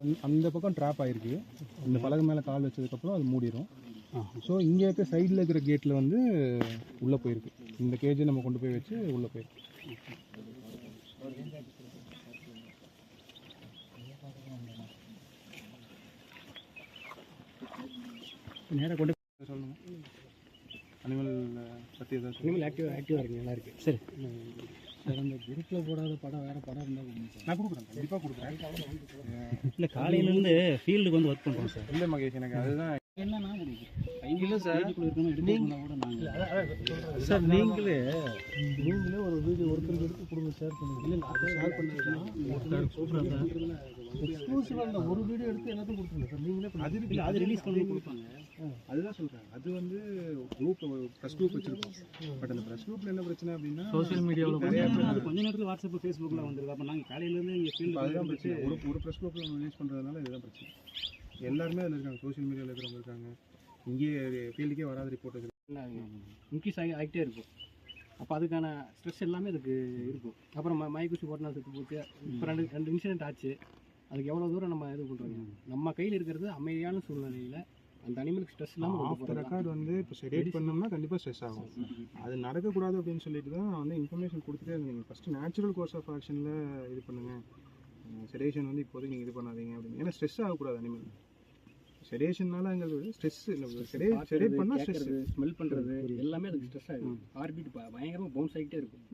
அந்த- அந்த பக்கம் ட்ராப் ஆயிருக்கு. இந்த பலகை மேலே கால் வச்சதுக்கப்புறம் அது மூடிடும் ஸோ இங்கே இருக்க சைடில் இருக்கிற கேட்டில் வந்து உள்ளே போயிருக்கு. இந்த கேஜை நம்ம கொண்டு போய் வச்சு உள்ளே போயிருக்கு. நேராக கொண்டு சொல்லணும்? அனிமல் பற்றி ஏதாவது இனிமேல் ஆக்டிவ் ஆக்டிவாக இருக்கு. நல்லா இருக்கு. சரி. சார் அந்த குரூப்பில் போடாத படம் வேறு படம் இருந்தால் நான் கொடுக்குறேன் கண்டிப்பாக கொடுக்குறேன். இல்லை காலையிலேருந்து ஃபீல்டுக்கு வந்து ஒர்க் பண்ணுறோம் சார். இல்லை மகேஷ் எனக்கு அதுதான் என்னன்னா இல்லை சார். சார் நீங்களே நீங்களே ஒரு வீடியோ ஒருத்தருக்கு எடுத்து கொடுங்க ஷேர் பண்ணுங்க இல்லை ஷேர் அந்த ஒரு வீடியோ எடுத்து எல்லாத்தையும் கொடுத்துருங்க சார்? நீங்களே அது இல்லை அது ரிலீஸ் பண்ணி கொடுப்பாங்க. அதுதான் சொல்கிறேன் அது வந்து குரூப் ப்ரெஸ் குரூப் வச்சிருக்கோம். பட் அந்த ப்ரெஸ் குரூப்பில் என்ன பிரச்சனை அப்படின்னா சோஷியல் மீடியாவில் நிறைய அது கொஞ்ச நேரத்தில் வாட்ஸ்அப் ஃபேஸ்புக்கில் வந்துருக்கு அப்போ நாங்கள் காலையிலேருந்து இங்கே இப்ப அதுதான் ஃபீல்டு பிரச்சனை. ஒரு ஒரு ப்ரெஸ் குரூப்பில் ரிலீஸ் பண்ணுறதுனால இதுதான் பிரச்சனை. எல்லாருமே அதில் இருக்காங்க. சோஷியல் மீடியாவில் இருக்கிறவங்க இருக்காங்க. இங்கேயே ஃபீல்டுக்கே வராத ரிப்போர்ட் இன்க்ரீஸ் ஆகி ஆகிட்டே இருக்கும். அப்போ அதுக்கான ஸ்ட்ரெஸ் எல்லாமே அதுக்கு இருக்கும். அப்புறம் ம மைக்குச்சி போட்டினா செத்து போச்சு. இப்போ ரெண்டு ரெண்டு இன்சிடென்ட் ஆச்சு. அதுக்கு எவ்வளோ தூரம் நம்ம இது பண்ணுறோங்க நம்ம கையில் இருக்கிறது அமைதியான சூழ்நிலையில் அந்த அனிமலுக்கு ஸ்ட்ரெஸ் இல்லாமல் ஆஃப் த ரெக்கார்ட் வந்து இப்போ செடேட் பண்ணோம்னா கண்டிப்பாக ஸ்ட்ரெஸ் ஆகும். அது நடக்கக்கூடாது அப்படின்னு சொல்லிட்டு தான் வந்து இன்ஃபர்மேஷன் கொடுத்துட்டே இருந்தீங்க ஃபஸ்ட்டு நேச்சுரல் கோர்ஸ் ஆஃப் ஆக்ஷனில் இது பண்ணுங்கள் செடேஷன் வந்து இப்போதைக்கு நீங்கள் இது பண்ணாதீங்க அப்படின்னு. ஏன்னா ஸ்ட்ரெஸ் ஆகக்கூடாது அனிமல் செடேஷன்னாலங்கிறது ஸ்ட்ரெஸ் இல்லை செடே செடேட் பண்ணால் ஸ்ட்ரெஸ் ஸ்மெல் பண்ணுறது எல்லாமே அதுக்கு ஸ்ட்ரெஸ் ஆகும் ஹார்ட் பீட் பயங்கரமாக பவுன்ஸ் ஆகிட்டே இருக்கும்.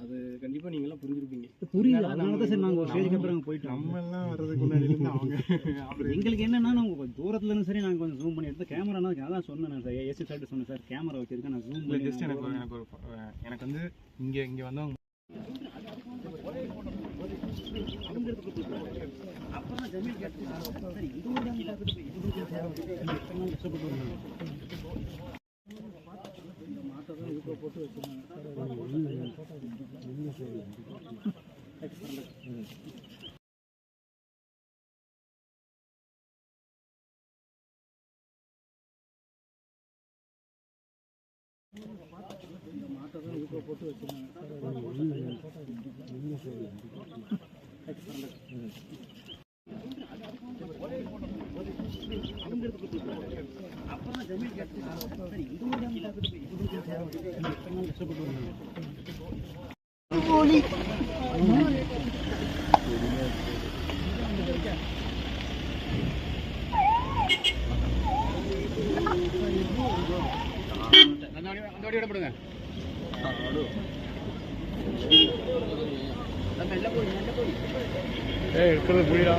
அது கண்டிப்பாக நீங்களாம் புரிஞ்சிருப்பீங்க. புரியுது. அதனால தான் சார் நாங்கள் ஸ்டேஜ்க்கு அப்புறம் போயிட்டோம். நம்ம எல்லாம் வர்றதுக்கு முன்னாடி இருந்து அவங்க அவர் எங்களுக்கு என்னன்னா நாங்கள் கொஞ்சம் தூரத்துல இருந்து சரி நாங்கள் கொஞ்சம் ஜூம் பண்ணி எடுத்து கேமரா அதான் சொன்னேன் நான் சார் ஏசி சார்ட்டு சொன்னேன் சார் கேமரா வச்சிருக்கேன் நான் ஜூம் இல்லை ஜஸ்ட் எனக்கு ஒரு- எனக்கு ஒரு எனக்கு வந்து இங்கே இங்கே வந்தவங்க அப்புறம் தான் ഏ എടുക്കുന്നത് പുള്ളിടാ